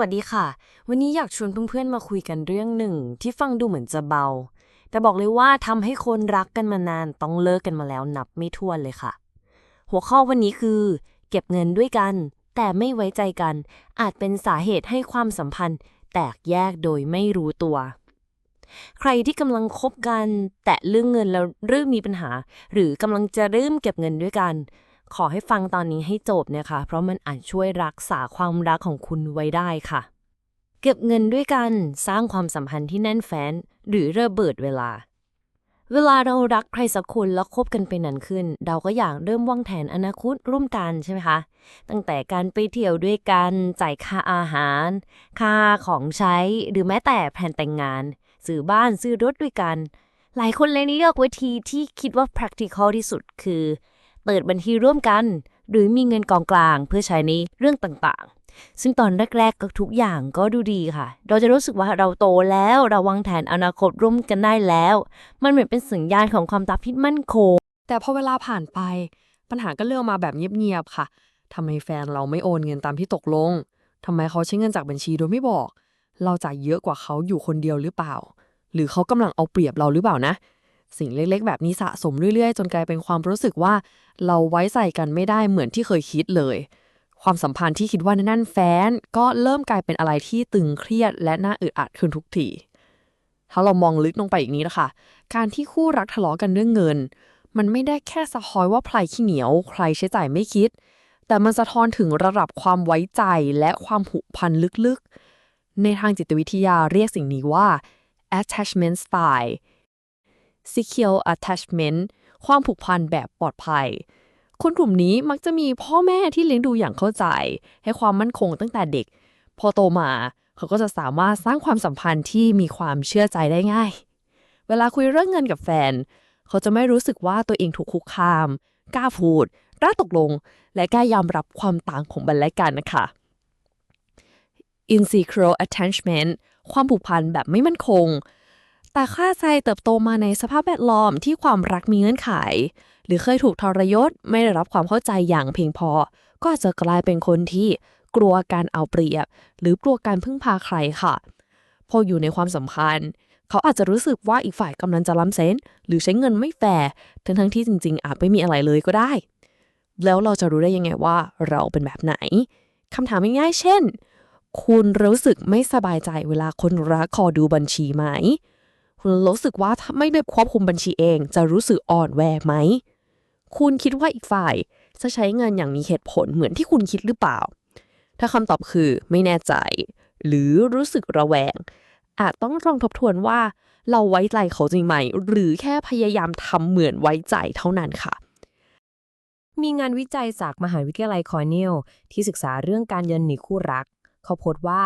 วัสดีค่ะ วันนี้อยากชวนเพื่อนๆมาคุยกันเรื่องหนึ่ง ที่ฟังดูเหมือนจะเบา แต่บอกเลยว่าทำให้คนรักกันมานานต้องเลิกกันมาแล้วนับไม่ถ้วนเลยค่ะ หัวข้อวันนี้คือ เก็บเงินด้วยกัน แต่ไม่ไว้ใจกัน อาจเป็นสาเหตุให้ความสัมพันธ์ แตกแยกโดยไม่รู้ตัว ใครที่กำลังคบกัน แตะเรื่องเงินแล้วเริ่มมีปัญหา หรือกำลังจะเริ่มเก็บเงินด้วยกัน ขอให้ฟังตอนนี้ให้จบนะคะ เพราะมันอาจช่วยรักษาความรักของคุณไว้ได้ค่ะ เก็บเงินด้วยกันสร้างความสัมพันธ์ที่แน่นแฟ้น หรือระเบิดเวลา เวลาเรารักใครสักคนแล้วคบกันไปนานขึ้น เราก็อยากเริ่มวางแผนอนาคตร่วมกันใช่ไหมคะ ตั้งแต่การไปเที่ยวด้วยกันจ่ายค่าอาหาร ค่าของใช้ หรือแม้แต่แผนแต่งงาน ซื้อบ้านซื้อรถด้วยกัน หลายคนเลยเลือกวิธีที่คิดว่า practical ที่สุดคือ เปิดบัญชีร่วมกัน หรือมีเงินกองกลางเพื่อใช้ในเรื่องต่างๆ ซึ่งตอนแรกๆก็ทุกอย่างก็ดูดีค่ะ เราจะรู้สึกว่าเราโตแล้วเราวางแผนอนาคตร่วมกันได้แล้ว มันเหมือนเป็นสัญญาณของความรักที่มั่นคง แต่พอเวลาผ่านไป ปัญหาก็เริ่มมาแบบเงียบๆค่ะทำไมแฟนเราไม่โอนเงินตามที่ตกลงทำไมเขาใช้เงินจากบัญชีโดยไม่บอก เราจ่ายเยอะกว่าเขาอยู่คนเดียวหรือเปล่า หรือเขากำลังเอาเปรียบเราหรือเปล่านะ สิ่งเล็กๆ แบบนี้สะสมเรื่อยๆ จนกลายเป็นความรู้สึกว่า เราไว้ใจกันไม่ได้เหมือนที่เคยคิดเลย ความสัมพันธ์ที่คิดว่าแน่นแฟน ก็เริ่มกลายเป็นอะไรที่ตึงเครียด และน่าอึดอัดขึ้นทุกทีถ้าเรามองลึกลงไปอีกนี้นะคะการที่คู่รักทะเลาะกันเรื่องเงิน มันไม่ได้แค่สะท้อนว่าใครขี้เหนียว ใครใช้จ่ายไม่คิด แต่มันสะท้อนถึงระดับความไว้ใจและความผูกพันลึกๆ ในทางจิตวิทยาเรียกสิ่งนี้ว่า attachment style secure attachment ความผูกพันแบบปลอดภัย คนกลุ่มนี้มักจะมีพ่อแม่ที่เลี้ยงดูอย่างเข้าใจ ให้ความมั่นคงตั้งแต่เด็ก พอโตมาเขาก็จะสามารถสร้างความสัมพันธ์ที่มีความเชื่อใจได้ง่าย เวลาคุยเรื่องเงินกับแฟน เขาจะไม่รู้สึกว่าตัวเองถูกคุกคาม กล้าพูดกล้าตกลง และกล้ายอมรับความต่างของกันและกันนะคะ insecure attachment ความผูกพันแบบไม่มั่นคง แต่ค่าใจเติบโตมาในสภาพแวดล้อมที่ความรักมีเงื่อนไข หรือเคยถูกทรยศไม่ได้รับความเข้าใจอย่างเพียงพอ ก็จะกลายเป็นคนที่กลัวการเอาเปรียบ หรือกลัวการพึ่งพาใครค่ะ พออยู่ในความสัมพันธ์ เขาอาจจะรู้สึกว่าอีกฝ่ายกำลังจะล้ำเส้นหรือใช้เงินไม่แฟร์ทั้งทั้งที่จริง ๆ อาจไม่มีอะไรเลยก็ได้ แล้วเราจะรู้ได้ยังไงว่าเราเป็นแบบไหนคำถามง่ายๆเช่น คุณรู้สึกไม่สบายใจเวลาคนรักขอดูบัญชีไหม รู้สึกว่าถ้าไม่ได้ควบคุมบัญชีเอง จะรู้สึกอ่อนแวไหม คุณคิดว่าอีกฝ่ายจะใช้เงินอย่างมีเหตุผลเหมือนที่คุณคิดหรือเปล่า ถ้าคำตอบคือไม่แน่ใจ หรือรู้สึกระแวง อาจต้องลองทบทวนว่า เราไว้ใจเขาจริงไหม หรือแค่พยายามทำเหมือนไว้ใจเท่านั้นค่ะมีงานวิจัยจากมหาวิทยาลัยคอร์เนลที่ศึกษาเรื่องการเงินในคู่รัก เขาพบว่า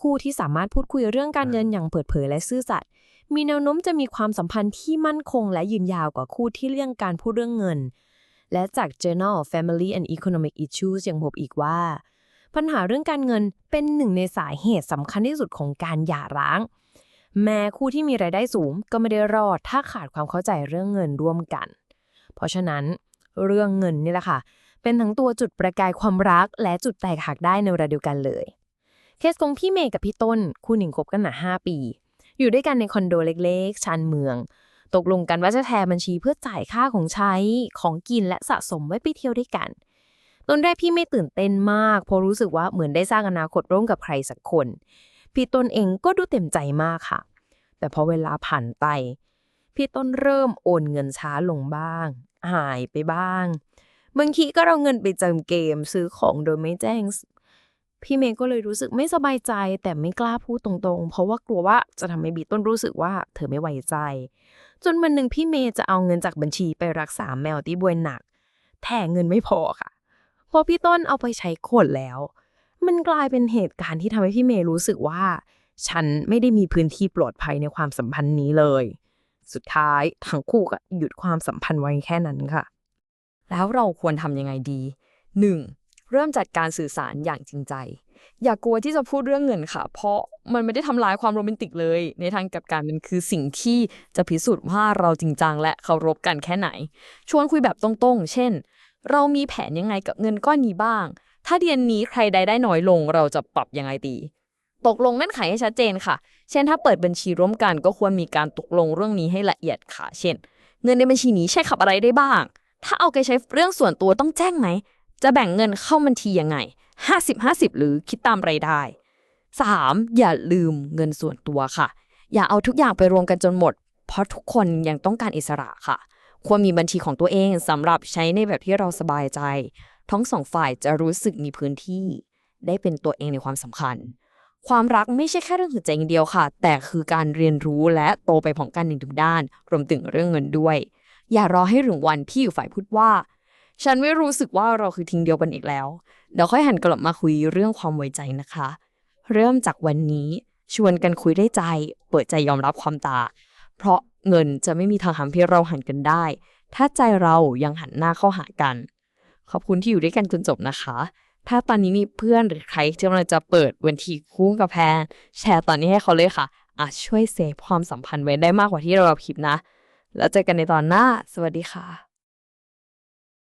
คู่ที่สามารถพูดคุยเรื่องการเงินอย่างเปิดเผยและซื่อสัตย์มีแนวโน้มจะมีความสัมพันธ์ที่มั่นคงและยืนยาวกว่าคู่ที่เลี่ยงการพูดเรื่องเงิน และจาก Journal of Family and Economic Issues ยังพบอีกว่า ปัญหาเรื่องการเงินเป็นหนึ่งในสาเหตุสำคัญที่สุดของการหย่าร้าง แม้คู่ที่มีรายได้สูงก็ไม่ได้รอด ถ้าขาดความเข้าใจเรื่องเงินร่วมกัน เพราะฉะนั้นเรื่องเงินนี่แหละค่ะ เป็นทั้งตัวจุดประกายความรักและจุดแตกหักได้ในเวลาเดียวกันเลย เคสของพี่เมย์กับพี่ต้น คู่หนึ่งคบกันมา5ปี อยู่ด้วยกันในคอนโดเล็กๆ ชานเมือง ตกลงกันว่าจะแชร์บัญชีเพื่อจ่ายค่าของใช้ของกินและสะสมไว้ไปเที่ยวด้วยกันตอนแรกพี่เมย์ตื่นเต้นมากเพราะรู้สึกว่าเหมือนได้สร้างอนาคตร่วมกับใครสักคน พี่ต้นเองก็ดูเต็มใจมากค่ะ แต่พอเวลาผ่านไป พี่ต้นเริ่มโอนเงินช้าลงบ้าง หายไปบ้างบางทีก็เอาเงินไปเจิมเกมซื้อของโดยไม่แจ้ง พี่เมย์ก็เลยรู้สึกไม่สบายใจ แต่ไม่กล้าพูดตรงๆ เพราะว่ากลัวว่าจะทำให้บีต้นรู้สึกว่าเธอไม่ไว้ใจ จนวันหนึ่งพี่เมย์จะเอาเงินจากบัญชีไปรักษาแมวที่บวยหนักแต่เงินไม่พอค่ะพอพี่ต้นเอาไปใช้ขวดแล้ว มันกลายเป็นเหตุการณ์ที่ทำให้พี่เมย์รู้สึกว่า ฉันไม่ได้มีพื้นที่ปลอดภัยในความสัมพันธ์นี้เลย สุดท้ายทั้งคู่ก็หยุดความสัมพันธ์ไว้แค่นั้นค่ะ แล้วเราควรทำยังไงดี 1. เริ่มจัดการสื่อสารอย่างจริงใจ อย่ากลัวที่จะพูดเรื่องเงินค่ะ เพราะมันไม่ได้ทำลายความโรแมนติกเลย ในทางกลับกันมันคือสิ่งที่จะพิสูจน์ว่าเราจริงจังและเคารพกันแค่ไหน ชวนคุยแบบตรงๆ เช่น เรามีแผนยังไงกับเงินก้อนนี้บ้าง ถ้าเดือนนี้ใครใดได้น้อยลง เราจะปรับยังไงดีตกลงเงื่อนไขให้ชัดเจนค่ะ เช่นถ้าเปิดบัญชีร่วมกันก็ควรมีการตกลงเรื่องนี้ให้ละเอียดค่ะ เช่น เงินในบัญชีนี้ใช้ขับอะไรได้บ้าง ถ้าเอาไปใช้เรื่องส่วนตัวต้องแจ้งไหม จะแบ่งเงินเข้าบัญชียังไง 50-50 หรือคิดตามรายได้ 3. อย่าลืมเงินส่วนตัวค่ะ อย่าเอาทุกอย่างไปรวมกันจนหมด เพราะทุกคนยังต้องการอิสระค่ะ ควรมีบัญชีของตัวเองสำหรับใช้ในแบบที่เราสบายใจ ทั้งสองฝ่ายจะรู้สึกมีพื้นที่ ได้เป็นตัวเองในความสำคัญ ความรักไม่ใช่แค่เรื่องหัวใจอย่างเดียวค่ะ แต่คือการเรียนรู้และโตไปพร้อมกันในทุกด้าน รวมถึงเรื่องเงินด้วย อย่ารอให้ถึงวันที่อยู่ฝ่ายพูดว่า ฉันไม่รู้สึกว่าเราคือทิ้งเดียวกันอีกแล้ว เดี๋ยวค่อยหันกลับมาคุยเรื่องความไว้ใจนะคะ เริ่มจากวันนี้ชวนกันคุยได้ใจ เปิดใจยอมรับความตา เพราะเงินจะไม่มีทางทำให้เราหันกันได้ ถ้าใจเรายังหันหน้าเข้าหากัน ขอบคุณที่อยู่ด้วยกันจนจบนะคะ ถ้าตอนนี้มีเพื่อนหรือใครที่กำลังจะเปิดเวนทีคู่กับแพนแชร์ตอนนี้ให้เขาเลยค่ะ อาจช่วยเซฟความสัมพันธ์ไว้ได้มากกว่าที่เราคิดนะ แล้วเจอกันในตอนหน้า สวัสดีค่ะ